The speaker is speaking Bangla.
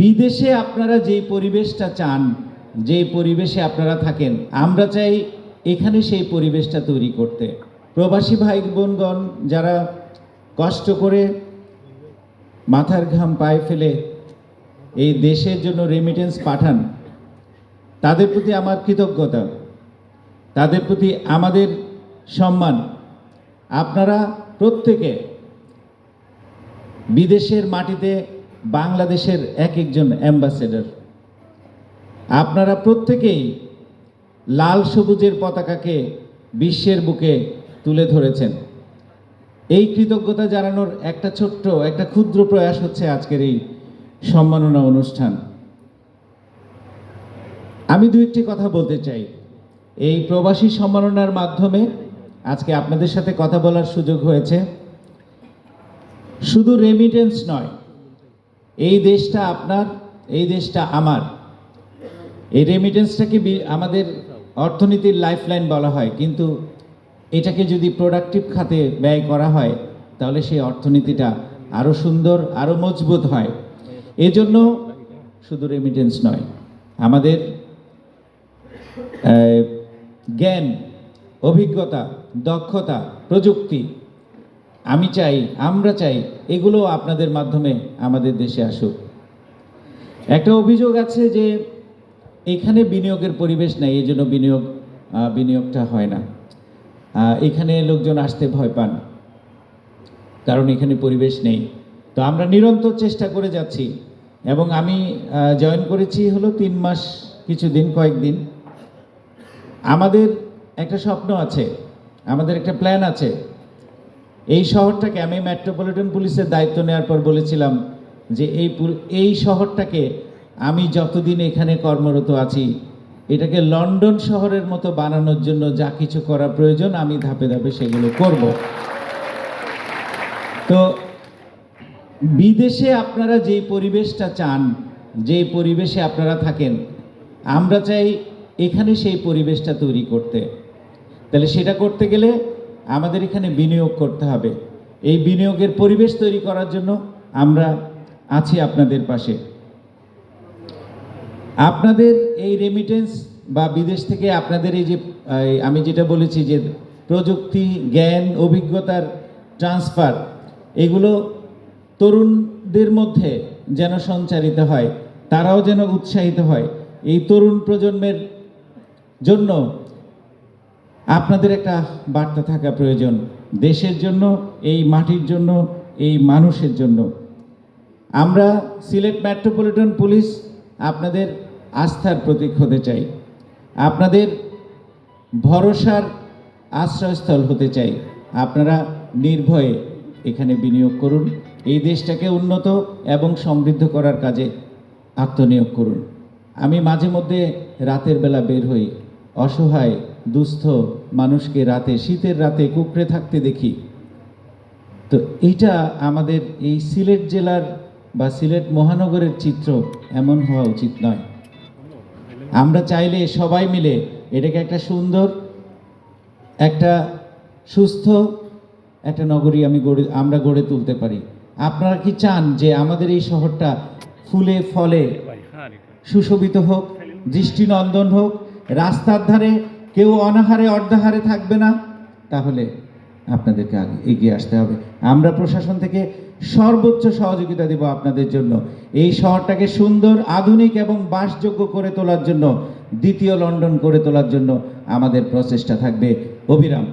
বিদেশে আপনারা যেই পরিবেশটা চান, যেই পরিবেশে আপনারা থাকেন, আমরা চাই এখানে সেই পরিবেশটা তৈরি করতে। প্রবাসী ভাই বোনগণ যারা কষ্ট করে মাথার ঘাম পায়ে ফেলে এই দেশের জন্য রেমিটেন্স পাঠান, তাদের প্রতি আমার কৃতজ্ঞতা, তাদের প্রতি আমাদের সম্মান। আপনারা প্রত্যেকে বিদেশের মাটিতে বাংলাদেশের এক একজন অ্যাম্বাসেডর। আপনারা প্রত্যেকেই লাল সবুজের পতাকাকে বিশ্বের বুকে তুলে ধরেছেন। এই কৃতজ্ঞতা জানানোর একটা ছোট্ট, একটা ক্ষুদ্র প্রয়াস হচ্ছে আজকের এই সম্মাননা অনুষ্ঠান। আমি দু একটি কথা বলতে চাই। এই প্রবাসী সম্মাননার মাধ্যমে আজকে আপনাদের সাথে কথা বলার সুযোগ হয়েছে। শুধু রেমিটেন্স নয় এই দেশটা আপনার, এই দেশটা আমার। এই রেমিটেন্সটাকে আমাদের অর্থনীতির লাইফলাইন বলা হয়, কিন্তু এটাকে যদি প্রোডাক্টিভ খাতে ব্যয় করা হয়, তাহলে সেই অর্থনীতিটা আরও সুন্দর আরও মজবুত হয়। এজন্য শুধু রেমিটেন্স নয়, আমাদের জ্ঞান, অভিজ্ঞতা, দক্ষতা, প্রযুক্তি আমি চাই, আমরা চাই, এগুলো আপনাদের মাধ্যমে আমাদের দেশে আসুক। একটা অভিযোগ আছে যে এখানে বিনিয়োগের পরিবেশ নেই এই জন্য বিনিয়োগ বিনিয়োগটা হয় না। এখানে লোকজন আসতে ভয় পান, কারণ এখানে পরিবেশ নেই। তো আমরা নিরন্তর চেষ্টা করে যাচ্ছি এবং আমি জয়েন করেছি হলো তিন মাস কিছুদিন কয়েকদিন আমাদের একটা স্বপ্ন আছে, আমাদের একটা প্ল্যান আছে এই শহরটাকে আমি মেট্রোপলিটন পুলিশের দায়িত্ব নেওয়ার পর বলেছিলাম যে এই এই শহরটাকে আমি যতদিন এখানে কর্মরত আছি, এটাকে লন্ডন শহরের মতো বানানোর জন্য যা কিছু করা প্রয়োজন, আমি ধাপে ধাপে সেগুলো করব। তো বিদেশে আপনারা যেই পরিবেশটা চান, যেই পরিবেশে আপনারা থাকেন, আমরা চাই এখানে সেই পরিবেশটা তৈরি করতে। তাহলে সেটা করতে গেলে আমাদের এখানে বিনিয়োগ করতে হবে। এই বিনিয়োগের পরিবেশ তৈরি করার জন্য আমরা আছি আপনাদের পাশে। আপনাদের এই রেমিটেন্স বা বিদেশ থেকে আপনাদের এই যে আমি যেটা বলেছি যে প্রযুক্তি, জ্ঞান, অভিজ্ঞতার ট্রান্সফার এগুলো তরুণদের মধ্যে যেন সঞ্চারিত হয়, তারাও যেন উৎসাহিত হয়। এই তরুণ প্রজন্মের জন্য আপনাদের একটা বার্তা থাকা প্রয়োজন। দেশের জন্য, এই মাটির জন্য, এই মানুষের জন্য। আমরা সিলেট মেট্রোপলিটন পুলিশ আপনাদের আস্থার প্রতীক হতে চাই। আপনাদের ভরসার আশ্রয়স্থল হতে চাই। আপনারা নির্ভয়ে এখানে বিনিয়োগ করুন, এই দেশটাকে উন্নত এবং সমৃদ্ধ করার কাজে আত্মনিয়োগ করুন। আমি মাঝে মধ্যে রাতের বেলা বের হই, অসহায় দুস্থ মানুষকে রাতে শীতের রাতে কুকড়ে থাকতে দেখি। তো এটা আমাদের এই সিলেট জেলার বা সিলেট মহানগরের চিত্র এমন হওয়া উচিত নয়। আমরা চাইলে সবাই মিলে এটাকে একটা সুন্দর একটা সুস্থ একটা নগরী আমি গড়ে আমরা গড়ে তুলতে পারি। আপনারা কি চান যে আমাদের এই শহরটা ফুলে ফলে সুশোভিত হোক দৃষ্টিনন্দন হোক রাস্তার ধারে কেউ অনাহারে, অর্ধাহারে থাকবে না, তাহলে আপনাদেরকে আগে এগিয়ে আসতে হবে। আমরা প্রশাসন থেকে সর্বোচ্চ সহযোগিতা দেব আপনাদের জন্য। এই শহরটাকে সুন্দর, আধুনিক এবং বাসযোগ্য করে তোলার জন্য, দ্বিতীয় লন্ডন করে তোলার জন্য আমাদের প্রচেষ্টা থাকবে। অবিরাম।